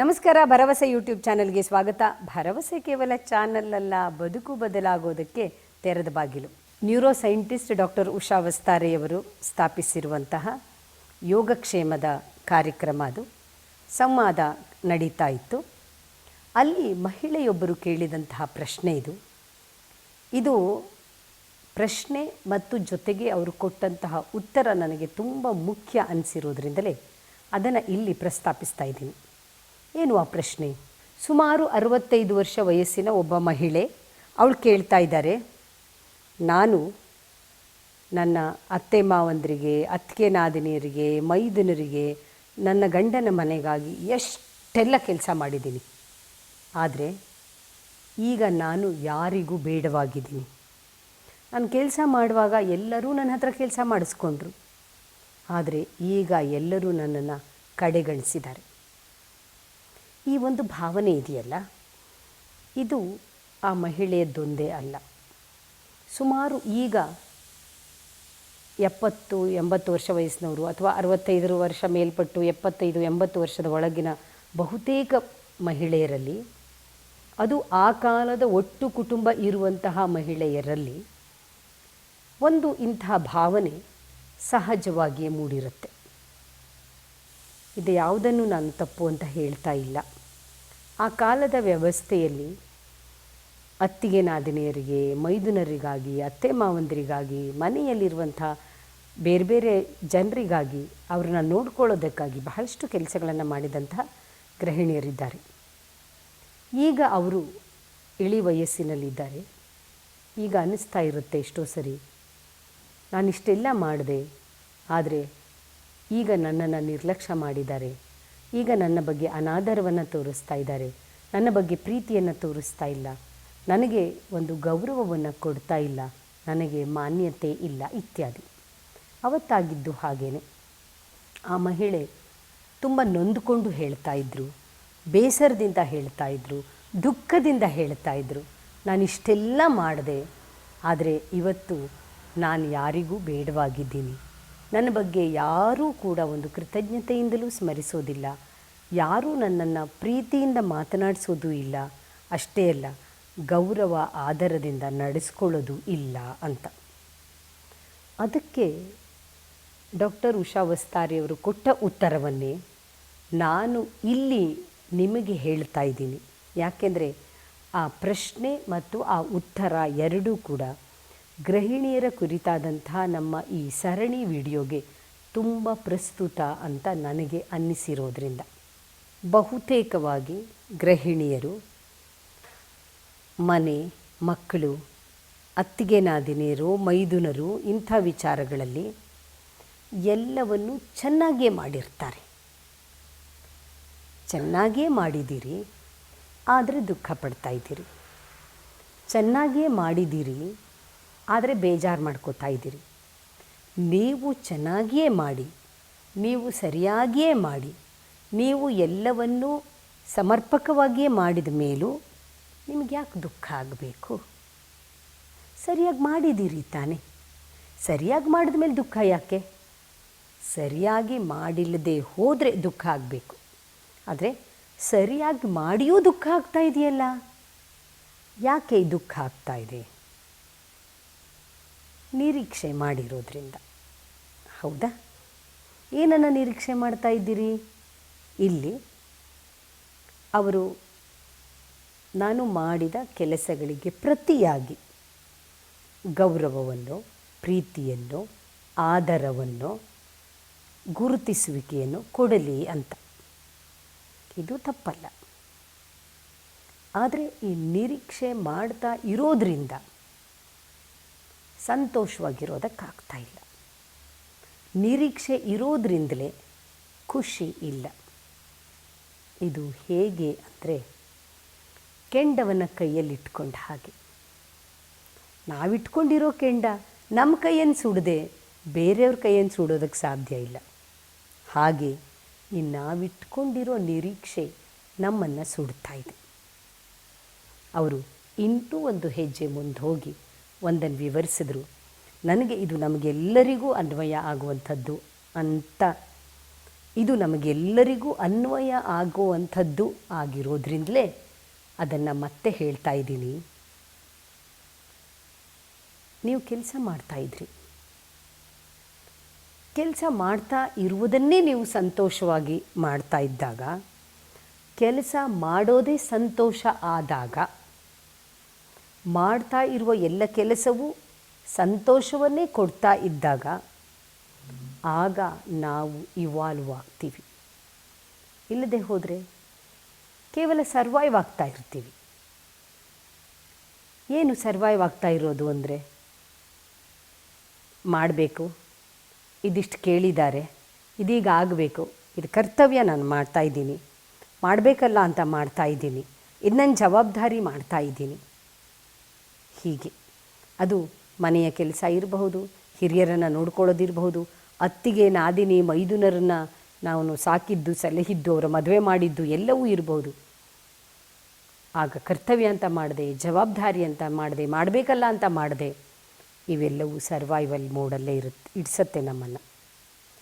ನಮಸ್ಕಾರ, ಭರವಸೆ ಯೂಟ್ಯೂಬ್ ಚಾನಲ್ಗೆ ಸ್ವಾಗತ. ಭರವಸೆ ಕೇವಲ ಚಾನಲ್ ಅಲ್ಲ ಬದುಕು ಬದಲಾಗೋದಕ್ಕೆ ತೆರೆದ ಬಾಗಿಲು. ನ್ಯೂರೋ ಸೈಂಟಿಸ್ಟ್ ಡಾಕ್ಟರ್ ಉಷಾ ವಸ್ತಾರೆಯವರು ಸ್ಥಾಪಿಸಿರುವಂತಹ ಯೋಗಕ್ಷೇಮದ ಕಾರ್ಯಕ್ರಮ ಅದು. ಸಂವಾದ ನಡೀತಾ ಇತ್ತು. ಅಲ್ಲಿ ಮಹಿಳೆಯೊಬ್ಬರು ಕೇಳಿದಂತಹ ಪ್ರಶ್ನೆ ಇದು. ಇದು ಪ್ರಶ್ನೆ ಮತ್ತು ಜೊತೆಗೆ ಅವರು ಕೊಟ್ಟಂತಹ ಉತ್ತರ ನನಗೆ ತುಂಬ ಮುಖ್ಯ ಅನಿಸಿರೋದ್ರಿಂದಲೇ ಅದನ್ನು ಇಲ್ಲಿ ಪ್ರಸ್ತಾಪಿಸ್ತಾ ಇದ್ದೀನಿ. ಏನು ಆ ಪ್ರಶ್ನೆ? ಸುಮಾರು ಅರವತ್ತೈದು ವರ್ಷ ವಯಸ್ಸಿನ ಒಬ್ಬ ಮಹಿಳೆ ಅವಳು ಕೇಳ್ತಾ ಇದ್ದಾರೆ. ನಾನು ನನ್ನ ಅತ್ತೆ ಮಾವಂದರಿಗೆ, ಅತ್ತಿಗೆ ನಾದಿನಿಯರಿಗೆ, ಮೈದನರಿಗೆ, ನನ್ನ ಗಂಡನ ಮನೆಗಾಗಿ ಎಷ್ಟೆಲ್ಲ ಕೆಲಸ ಮಾಡಿದ್ದೀನಿ. ಆದರೆ ಈಗ ನಾನು ಯಾರಿಗೂ ಬೇಡವಾಗಿದ್ದೀನಿ. ನಾನು ಕೆಲಸ ಮಾಡುವಾಗ ಎಲ್ಲರೂ ನನ್ನ ಹತ್ರ ಕೆಲಸ ಮಾಡಿಸ್ಕೊಂಡ್ರು. ಆದರೆ ಈಗ ಎಲ್ಲರೂ ನನ್ನನ್ನು ಕಡೆಗಣಿಸಿದ್ದಾರೆ. ಈ ಒಂದು ಭಾವನೆ ಇದೆಯಲ್ಲ? ಇದು ಆ ಮಹಿಳೆಯದ್ದೊಂದೇ ಅಲ್ಲ. ಸುಮಾರು ಈಗ ಎಪ್ಪತ್ತು, ಎಂಬತ್ತು ವರ್ಷ ವಯಸ್ಸಿನವರು ಅಥವಾ ಅರವತ್ತೈದು ವರ್ಷ ಮೇಲ್ಪಟ್ಟು ಎಪ್ಪತ್ತೈದು, ಎಂಬತ್ತು ವರ್ಷದ ಒಳಗಿನ ಬಹುತೇಕ ಮಹಿಳೆಯರಲ್ಲಿ, ಅದು ಆ ಕಾಲದ ಒಟ್ಟು ಕುಟುಂಬ ಇರುವಂತಹ ಮಹಿಳೆಯರಲ್ಲಿ ಒಂದು ಇಂತಹ ಭಾವನೆ ಸಹಜವಾಗಿಯೇ ಮೂಡಿರುತ್ತೆ. ಇದು ಯಾವುದನ್ನು ನಾನು ತಪ್ಪು ಅಂತ ಹೇಳ್ತಾ ಇಲ್ಲ. ಆ ಕಾಲದ ವ್ಯವಸ್ಥೆಯಲ್ಲಿ ಅತ್ತಿಗೆ ನಾದಿನಿಯರಿಗೆ, ಮೈದುನರಿಗಾಗಿ, ಅತ್ತೆ ಮಾವಂದರಿಗಾಗಿ, ಮನೆಯಲ್ಲಿರುವಂಥ ಬೇರೆ ಬೇರೆ ಜನರಿಗಾಗಿ ಅವ್ರನ್ನ ನೋಡ್ಕೊಳ್ಳೋದಕ್ಕಾಗಿ ಬಹಳಷ್ಟು ಕೆಲಸಗಳನ್ನು ಮಾಡಿದಂತಹ ಗೃಹಿಣಿಯರಿದ್ದಾರೆ. ಈಗ ಅವರು ಇಳಿ ವಯಸ್ಸಿನಲ್ಲಿದ್ದಾರೆ. ಈಗ ಅನ್ನಿಸ್ತಾ ಇರುತ್ತೆ ಎಷ್ಟೋ ಸರಿ. ನಾನಿಷ್ಟೆಲ್ಲ ಮಾಡಿದೆ, ಆದರೆ ಈಗ ನನ್ನನ್ನು ನಿರ್ಲಕ್ಷ್ಯ ಮಾಡಿದ್ದಾರೆ. ಈಗ ನನ್ನ ಬಗ್ಗೆ ಅನಾದರವನ್ನು ತೋರಿಸ್ತಾ ಇದ್ದಾರೆ. ನನ್ನ ಬಗ್ಗೆ ಪ್ರೀತಿಯನ್ನು ತೋರಿಸ್ತಾ ಇಲ್ಲ. ನನಗೆ ಒಂದು ಗೌರವವನ್ನು ಕೊಡ್ತಾ ಇಲ್ಲ. ನನಗೆ ಮಾನ್ಯತೆ ಇಲ್ಲ ಇತ್ಯಾದಿ. ಅವತ್ತಾಗಿದ್ದು ಹಾಗೇನೆ. ಆ ಮಹಿಳೆ ತುಂಬ ನೊಂದುಕೊಂಡು ಹೇಳ್ತಾ ಇದ್ದರು ಬೇಸರದಿಂದ ಹೇಳ್ತಾ ಇದ್ದರು ದುಃಖದಿಂದ ಹೇಳ್ತಾ ಇದ್ದರು ನಾನು ಇಷ್ಟೆಲ್ಲ ಮಾಡಿದೆ. ಆದರೆ ಇವತ್ತು ನಾನು ಯಾರಿಗೂ ಬೇಡವಾಗಿದ್ದೀನಿ. ನನ್ನ ಬಗ್ಗೆ ಯಾರೂ ಕೂಡ ಒಂದು ಕೃತಜ್ಞತೆಯಿಂದಲೂ ಸ್ಮರಿಸೋದಿಲ್ಲ. ಯಾರೂ ನನ್ನನ್ನು ಪ್ರೀತಿಯಿಂದ ಮಾತನಾಡಿಸೋದು ಇಲ್ಲ. ಅಷ್ಟೇ ಅಲ್ಲ, ಗೌರವ, ಆದರದಿಂದ ನಡೆಸ್ಕೊಳ್ಳೋದು ಇಲ್ಲ ಅಂತ. ಅದಕ್ಕೆ ಡಾಕ್ಟರ್ ಉಷಾ ವಸ್ತಾರಿಯವರು ಕೊಟ್ಟ ಉತ್ತರವನ್ನೇ ನಾನು ಇಲ್ಲಿ ನಿಮಗೆ ಹೇಳ್ತಾ ಇದ್ದೀನಿ. ಯಾಕೆಂದರೆ ಆ ಪ್ರಶ್ನೆ ಮತ್ತು ಆ ಉತ್ತರ ಎರಡೂ ಕೂಡ ಗೃಹಿಣಿಯರ ಕುರಿತಾದಂತಹ ನಮ್ಮ ಈ ಸರಣಿ ವಿಡಿಯೋಗೆ ತುಂಬ ಪ್ರಸ್ತುತ ಅಂತ ನನಗೆ ಅನ್ನಿಸಿರೋದ್ರಿಂದ ಬಹುತೇಕವಾಗಿ ಗೃಹಿಣಿಯರು, ಮನೆ, ಮಕ್ಕಳು, ಅತ್ತಿಗೆ ನಾದಿನಿಯರು ಮೈದುನರು ಇಂಥ ವಿಚಾರಗಳಲ್ಲಿ ಎಲ್ಲವನ್ನು ಚೆನ್ನಾಗೇ ಮಾಡಿರ್ತಾರೆ. ಚೆನ್ನಾಗೇ ಮಾಡಿದ್ದೀರಿ, ಆದರೆ ದುಃಖ ಪಡ್ತಾ ಇದ್ದೀರಿ. ಚೆನ್ನಾಗೇ ಮಾಡಿದ್ದೀರಿ ಆದರೆ ಬೇಜಾರು ಮಾಡ್ಕೋತಾ ಇದ್ದೀರಿ. ನೀವು ಚೆನ್ನಾಗಿಯೇ ಮಾಡಿ, ನೀವು ಸರಿಯಾಗಿಯೇ ಮಾಡಿ, ನೀವು ಎಲ್ಲವನ್ನೂ ಸಮರ್ಪಕವಾಗಿಯೇ ಮಾಡಿದ ಮೇಲೂ ನಿಮಗೆ ಯಾಕೆ ದುಃಖ ಆಗಬೇಕು? ಸರಿಯಾಗಿ ಮಾಡಿದ್ದೀರಿ ತಾನೆ. ಸರಿಯಾಗಿ ಮಾಡಿದ ಮೇಲೆ ದುಃಖ ಯಾಕೆ? ಸರಿಯಾಗಿ ಮಾಡಿಲ್ಲದೆ ಹೋದರೆ ದುಃಖ ಆಗಬೇಕು. ಆದರೆ ಸರಿಯಾಗಿ ಮಾಡಿಯೂ ದುಃಖ ಆಗ್ತಾ ಇದೆಯಲ್ಲ? ಯಾಕೆ ದುಃಖ ಆಗ್ತಾ ಇದೆ? ನಿರೀಕ್ಷೆ ಮಾಡಿರೋದ್ರಿಂದ. ಹೌದಾ? ಏನನ್ನು ನಿರೀಕ್ಷೆ ಮಾಡ್ತಾ ಇದ್ದೀರಿ? ಇಲ್ಲಿ ಅವರು ನಾನು ಮಾಡಿದ ಕೆಲಸಗಳಿಗೆ ಪ್ರತಿಯಾಗಿ ಗೌರವವನ್ನು, ಪ್ರೀತಿಯನ್ನು, ಆದರವನ್ನು, ಗುರುತಿಸುವಿಕೆಯನ್ನು ಕೊಡಲಿ ಅಂತ. ಇದು ತಪ್ಪಲ್ಲ. ಆದರೆ ಈ ನಿರೀಕ್ಷೆ ಮಾಡ್ತಾ ಇರೋದ್ರಿಂದ ಸಂತೋಷವಾಗಿರೋದಕ್ಕಾಗ್ತಾ ಇಲ್ಲ ನಿರೀಕ್ಷೆ ಇರೋದ್ರಿಂದಲೇ ಖುಷಿ ಇಲ್ಲ. ಇದು ಹೇಗೆ ಅಂದರೆ ಕೆಂಡವನ್ನು ಕೈಯಲ್ಲಿಟ್ಕೊಂಡ ಹಾಗೆ. ನಾವಿಟ್ಕೊಂಡಿರೋ ಕೆಂಡ ನಮ್ಮ ಕೈಯನ್ನು ಸುಡದೆ ಬೇರೆಯವ್ರ ಕೈಯನ್ನು ಸುಡೋದಕ್ಕೆ ಸಾಧ್ಯ ಇಲ್ಲ. ಹಾಗೆ ಈ ನಾವಿಟ್ಕೊಂಡಿರೋ ನಿರೀಕ್ಷೆ ನಮ್ಮನ್ನು ಸುಡ್ತಾ ಇದೆ. ಅವರು ಇಂಟೂ ಒಂದು ಹೆಜ್ಜೆ ಮುಂದೆ ಹೋಗಿ ಒಂದನ್ನು ವಿವರಿಸಿದ್ರು. ನನಗೆ ಇದು ನಮಗೆಲ್ಲರಿಗೂ ಅನ್ವಯ ಆಗುವಂಥದ್ದು ಅಂತ. ಇದು ನಮಗೆಲ್ಲರಿಗೂ ಅನ್ವಯ ಆಗುವಂಥದ್ದು ಆಗಿರೋದ್ರಿಂದಲೇ ಅದನ್ನು ಮತ್ತೆ ಹೇಳ್ತಾ ಇದ್ದೀನಿ. ನೀವು ಕೆಲಸ ಮಾಡ್ತಾಯಿದ್ರಿ ಕೆಲಸ ಮಾಡ್ತಾ ಇರುವುದನ್ನೇ ನೀವು ಸಂತೋಷವಾಗಿ ಮಾಡ್ತಾ ಇದ್ದಾಗ, ಕೆಲಸ ಮಾಡೋದೇ ಸಂತೋಷ ಆದಾಗ ಮಾಡ್ತಾ ಇರುವ ಎಲ್ಲ ಕೆಲಸವೂ ಸಂತೋಷವನ್ನೇ ಕೊಡ್ತಾ ಇದ್ದಾಗ ಆಗ ನಾವು ಇವಾಲ್ವ್ ಆಗ್ತೀವಿ. ಇಲ್ಲದೆ ಹೋದರೆ ಕೇವಲ ಸರ್ವೈವ್ ಆಗ್ತಾ ಇರ್ತೀವಿ. ಏನು ಸರ್ವೈವ್ ಆಗ್ತಾ ಇರೋದು ಅಂದರೆ ಮಾಡಬೇಕು, ಇದಿಷ್ಟು ಕೇಳಿದ್ದಾರೆ, ಇದೀಗ ಆಗಬೇಕು, ಇದು ಕರ್ತವ್ಯ ನಾನು ಮಾಡ್ತಾ ಇದ್ದೀನಿ, ಮಾಡಬೇಕಲ್ಲ ಅಂತ ಮಾಡ್ತಾ ಇದ್ದೀನಿ ಇದು ನನ್ನ ಜವಾಬ್ದಾರಿ ಮಾಡ್ತಾ ಇದ್ದೀನಿ. ಹೀಗೆ. ಅದು ಮನೆಯ ಕೆಲಸ ಇರಬಹುದು, ಹಿರಿಯರನ್ನು ನೋಡ್ಕೊಳ್ಳೋದಿರಬಹುದು, ಅತ್ತಿಗೆ, ನಾದಿನಿ, ಮೈದುನರನ್ನು ನಾವು ಸಾಕಿದ್ದು, ಸಲಹಿದ್ದು, ಅವರ ಮದುವೆ ಮಾಡಿದ್ದು ಎಲ್ಲವೂ ಇರಬಹುದು. ಆಗ ಕರ್ತವ್ಯ ಅಂತ ಮಾಡಿದೆ, ಜವಾಬ್ದಾರಿ ಅಂತ ಮಾಡಿದೆ, ಮಾಡಬೇಕಲ್ಲ ಅಂತ ಮಾಡಿದೆ, ಇವೆಲ್ಲವೂ ಸರ್ವೈವಲ್ ಮೋಡಲ್ಲೇ ಇರುತ್ತೆ ಇಡ್ಸತ್ತೆ ನಮ್ಮನ್ನು.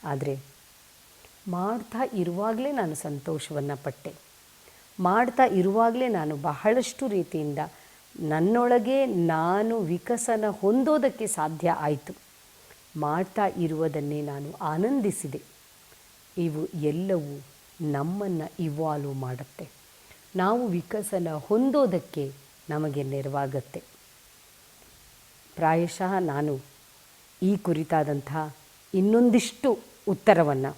ಆದರೆ ಮಾಡ್ತಾ ಇರುವಾಗಲೇ ನಾನು ಸಂತೋಷವನ್ನು ಪಟ್ಟೆ. ಮಾಡ್ತಾ ಇರುವಾಗಲೇ ನಾನು ಬಹಳಷ್ಟು ರೀತಿಯಿಂದ ನನ್ನೊಳಗೆ ನಾನು ವಿಕಸನ ಹೊಂದೋದಕ್ಕೆ ಸಾಧ್ಯ ಆಯಿತು. ಮಾಡ್ತಾ ಇರುವುದನ್ನೇ ನಾನು ಆನಂದಿಸಿದೆ. ಇವು ಎಲ್ಲವೂ ನಮ್ಮನ್ನು ಇವಾಲ್ವ್ ಮಾಡುತ್ತೆ. ನಾವು ವಿಕಸನ ಹೊಂದೋದಕ್ಕೆ ನಮಗೆ ನೆರವಾಗತ್ತೆ. ಪ್ರಾಯಶಃ ನಾನು ಈ ಕುರಿತಾದಂಥ ಇನ್ನೊಂದಿಷ್ಟು ಉತ್ತರವನ್ನು,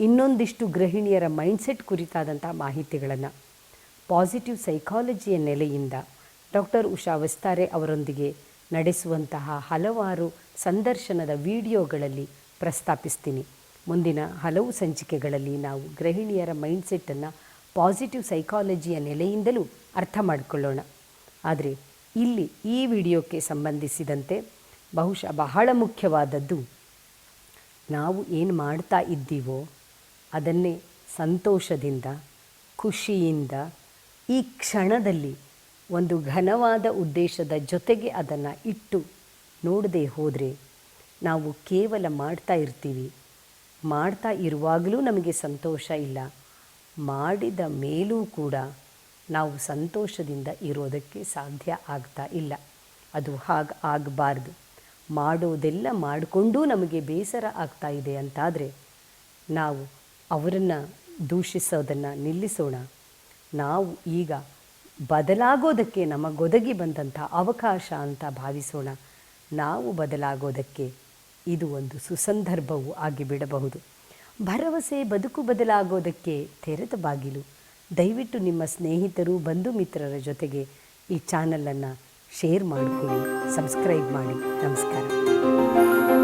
ಇನ್ನೊಂದಿಷ್ಟು ಗೃಹಿಣಿಯರ ಮೈಂಡ್ಸೆಟ್ ಕುರಿತಾದಂಥ ಮಾಹಿತಿಗಳನ್ನು ಪಾಸಿಟಿವ್ ಸೈಕಾಲಜಿಯ ನೆಲೆಯಿಂದ ಡಾಕ್ಟರ್ ಉಷಾ ವಸ್ತಾರೆ ಅವರೊಂದಿಗೆ ನಡೆಸುವಂತಹ ಹಲವಾರು ಸಂದರ್ಶನದ ವಿಡಿಯೋಗಳಲ್ಲಿ ಪ್ರಸ್ತಾಪಿಸ್ತೀನಿ. ಮುಂದಿನ ಹಲವು ಸಂಚಿಕೆಗಳಲ್ಲಿ ನಾವು ಗೃಹಿಣಿಯರ ಮೈಂಡ್ಸೆಟ್ಟನ್ನು ಪಾಸಿಟಿವ್ ಸೈಕಾಲಜಿಯ ನೆಲೆಯಿಂದಲೂ ಅರ್ಥ ಮಾಡಿಕೊಳ್ಳೋಣ. ಆದರೆ ಇಲ್ಲಿ ಈ ವಿಡಿಯೋಕ್ಕೆ ಸಂಬಂಧಿಸಿದಂತೆ ಬಹುಶಃ ಬಹಳ ಮುಖ್ಯವಾದದ್ದು, ನಾವು ಏನು ಮಾಡ್ತಾ ಇದ್ದೀವೋ ಅದನ್ನೇ ಸಂತೋಷದಿಂದ, ಖುಷಿಯಿಂದ ಈ ಕ್ಷಣದಲ್ಲಿ ಒಂದು ಘನವಾದ ಉದ್ದೇಶದ ಜೊತೆಗೆ ಅದನ್ನು ಇಟ್ಟು ನೋಡದೆ ಹೋದರೆ ನಾವು ಕೇವಲ ಮಾಡ್ತಾ ಇರ್ತೀವಿ. ಮಾಡ್ತಾ ಇರುವಾಗಲೂ ನಮಗೆ ಸಂತೋಷ ಇಲ್ಲ. ಮಾಡಿದ ಮೇಲೂ ಕೂಡ ನಾವು ಸಂತೋಷದಿಂದ ಇರೋದಕ್ಕೆ ಸಾಧ್ಯ ಆಗ್ತಾ ಇಲ್ಲ. ಅದು ಹಾಗೆ ಆಗಬಾರ್ದು. ಮಾಡೋದೆಲ್ಲ ಮಾಡಿಕೊಂಡೂ ನಮಗೆ ಬೇಸರ ಆಗ್ತಾ ಇದೆ ಅಂತಾದರೆ ನಾವು ಅವರನ್ನು ದೂಷಿಸೋದನ್ನು ನಿಲ್ಲಿಸೋಣ. ನಾವು ಈಗ ಬದಲಾಗೋದಕ್ಕೆ ನಮಗೊದಗಿ ಬಂದಂಥ ಅವಕಾಶ ಅಂತ ಭಾವಿಸೋಣ. ನಾವು ಬದಲಾಗೋದಕ್ಕೆ ಇದು ಒಂದು ಸುಸಂದರ್ಭವೂ ಆಗಿಬಿಡಬಹುದು ಭರವಸೆ, ಬದುಕು ಬದಲಾಗೋದಕ್ಕೆ ತೆರೆದ ಬಾಗಿಲು. ದಯವಿಟ್ಟು ನಿಮ್ಮ ಸ್ನೇಹಿತರು, ಬಂಧು ಮಿತ್ರರ ಜೊತೆಗೆ ಈ ಚಾನಲನ್ನು ಶೇರ್ ಮಾಡಿಕೊಳ್ಳಿ, ಸಬ್ಸ್ಕ್ರೈಬ್ ಮಾಡಿ. ನಮಸ್ಕಾರ.